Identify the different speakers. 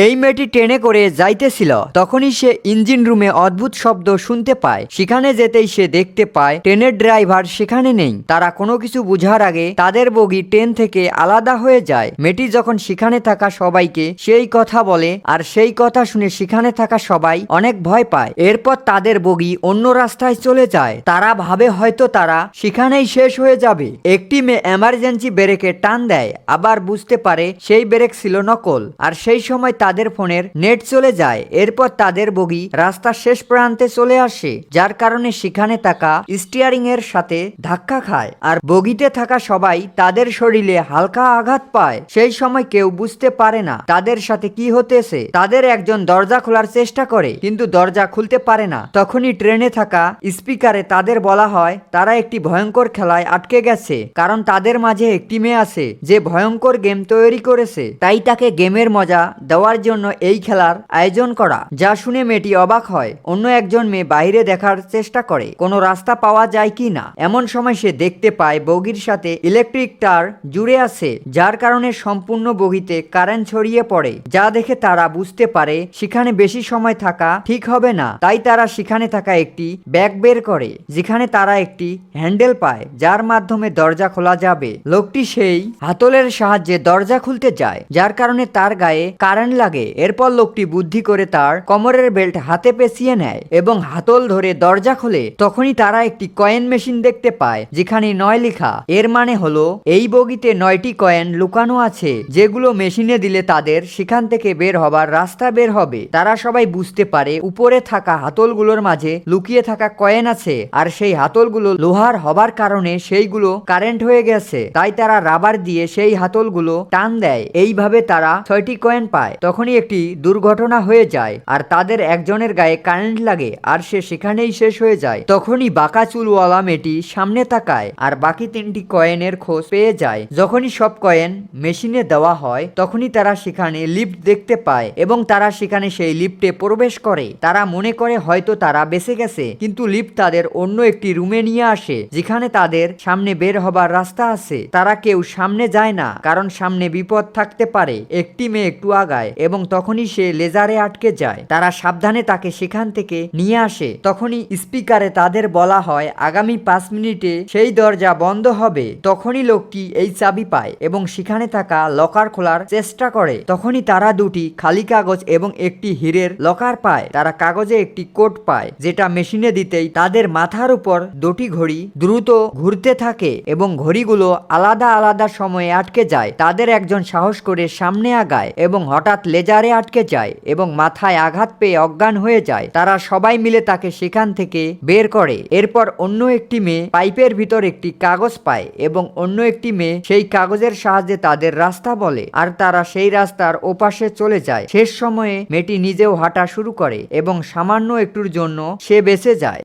Speaker 1: এই মেয়েটি ট্রেনে করে যাইতেছিল, তখনই সে ইঞ্জিন রুমে অদ্ভুত শব্দ শুনতে পায়। সেখানে যেতেই সে দেখতে পায়, ট্রেনের ড্রাইভার সেখানে নেই। তারা কোনো কিছু বুঝার আগে তাদের বগি ট্রেন থেকে আলাদা হয়ে যায়। মেয়েটি যখন সেখানে থাকা সবাইকে সেই কথা বলে, আর সেই কথা শুনে সেখানে থাকা সবাই অনেক ভয় পায়। এরপর তাদের বগি অন্য রাস্তায় চলে যায়। তারা ভাবে হয়তো তারা সেখানেই শেষ হয়ে যাবে। একটি মেয়ে এমার্জেন্সি ব্রেকে টান দেয়, আবার বুঝতে পারে সেই ব্রেক ছিল নকল। আর সেই সময় তাদের ফোনের নেট চলে যায়। এরপর তাদের বগি রাস্তার শেষ প্রান্তে চলে আসে, যার কারণে সেখানে থাকা স্টিয়ারিং এর সাথে ধাক্কা খায়। আর বগিতে থাকা সবাই তাদের শরীরে হালকা আঘাত পায়। সেই সময় কেউ বুঝতে পারে না তাদের সাথে কি হতেছে। তাদের একজন দরজা খোলার চেষ্টা করে, কিন্তু দরজা খুলতে পারে না। তখনই ট্রেনে থাকা স্পিকারে তাদের বলা হয়, তারা একটি ভয়ঙ্কর খেলায় আটকে গেছে, কারণ তাদের মাঝে একটি মেয়ে আছে, যে ভয়ঙ্কর গেম তৈরি করেছে। তাই তাকে গেমের মজা দেওয়ার জন্য এই খেলার আয়োজন করা। যা শুনে মেয়েটি অবাক হয়। অন্য একজন মেয়ে বাইরে দেখার চেষ্টা করে। কোনো রাস্তা পাওয়া যায় কি না? এমন সময় সে দেখতে পায় বগির সাথে ইলেকট্রিক তার জুড়ে আছে, যার কারণে সম্পূর্ণ বগিতে কারেন্ট ছড়িয়ে পড়ে। যা দেখে তারা বুঝতে পারে, সেখানে বেশি সময় থাকা ঠিক হবে না। তাই তারা সেখানে থাকা একটি ব্যাগ বের করে, যেখানে তারা একটি হ্যান্ডেল পায়, যার মাধ্যমে দরজা খোলা যাবে। লোকটি সেই হাতলের সাহায্যে দরজা খুলতে যায়, যার কারণে তার গায়ে কারেন্ট লাগে। এরপর লোকটি বুদ্ধি করে তার কোমরের বেল্ট হাতে পেঁচিয়ে নেয় এবং হাতল ধরে দরজা খোলে। তখনই তারা একটি কয়েন মেশিন দেখতে পায়, যেখানে নয় লেখা। এর মানে হলো, এই বগিতে নয়টি কয়েন লুকানো আছে, যেগুলো মেশিনে দিলে তাদের সেখান থেকে বের হবার রাস্তা বের হবে। তারা সবাই বুঝতে পারে, উপরে থাকা হাতলগুলোর মাঝে লুকিয়ে থাকা কয়েন আছে, আর সেই হাতলগুলো লোহার হবার কারণে সেইগুলো কারেন্ট হয়ে গেছে। তাই তারা রাবার দিয়ে সেই হাতলগুলো টান দেয়। এইভাবে তারা ছয়টি কয়েন পায়। তখনই একটি দুর্ঘটনা হয়ে যায় আর তাদের একজনের গায়ে কারেন্ট লাগে আর সে সেখানেই শেষ হয়ে যায়, তখনই বাঁকা চুলওয়ালা মেয়েটি সামনে তাকায় আর বাকি তিনটি কয়েনের খোঁজ পেয়ে যায়। যখনই সব কয়েন মেশিনে দেওয়া হয়, তখনই তারা সেখানে লিফট দেখতে পায় এবং তারা সেখানে সেই লিফটে প্রবেশ করে। তারা মনে করে হয়তো তারা বেঁচে গেছে, কিন্তু লিফট তাদের অন্য একটি রুমে নিয়ে আসে, যেখানে তাদের সামনে বের হবার রাস্তা আছে। তারা কেউ সামনে যায় না, কারণ সামনে বিপদ থাকতে পারে। একটি মেয়ে একটু আগায় এবং তখনই সে লেজারে আটকে যায়। তারা সাবধানে তাকে সেখান থেকে নিয়ে আসে। তখনই স্পিকারে তাদের বলা হয়, আগামী পাঁচ মিনিটে সেই দরজা বন্ধ হবে। তখনই লোকটি এই চাবি পায় এবং সেখানে থাকা লকার খোলার চেষ্টা করে। তখনই তারা দুটি খালি কাগজ এবং একটি হীরের লকার পায়। তারা কাগজে একটি কোট পায়, যেটা মেশিনে দিতেই তাদের মাথার উপর দুটি ঘড়ি দ্রুত ঘুরতে থাকে এবং ঘড়িগুলো আলাদা আলাদা সময়ে আটকে যায়। তাদের একজন সাহস করে সামনে আগায় এবং হঠাৎ লেজারে আটকে যায় এবং মাথায় আঘাত পেয়ে অজ্ঞান হয়ে যায়। তারা সবাই মিলে তাকে সেখান থেকে বের করে। এরপর অন্য একটি মেয়ে পাইপের ভিতর একটি কাগজ পায় এবং অন্য একটি মেয়ে সেই কাগজের সাহায্যে তাদের রাস্তা বলে। আর তারা সেই রাস্তার ওপাশে চলে যায়। শেষ সময়ে মেয়েটি নিজেও হাঁটা শুরু করে এবং সামান্য একটুর জন্য সে বেঁচে যায়।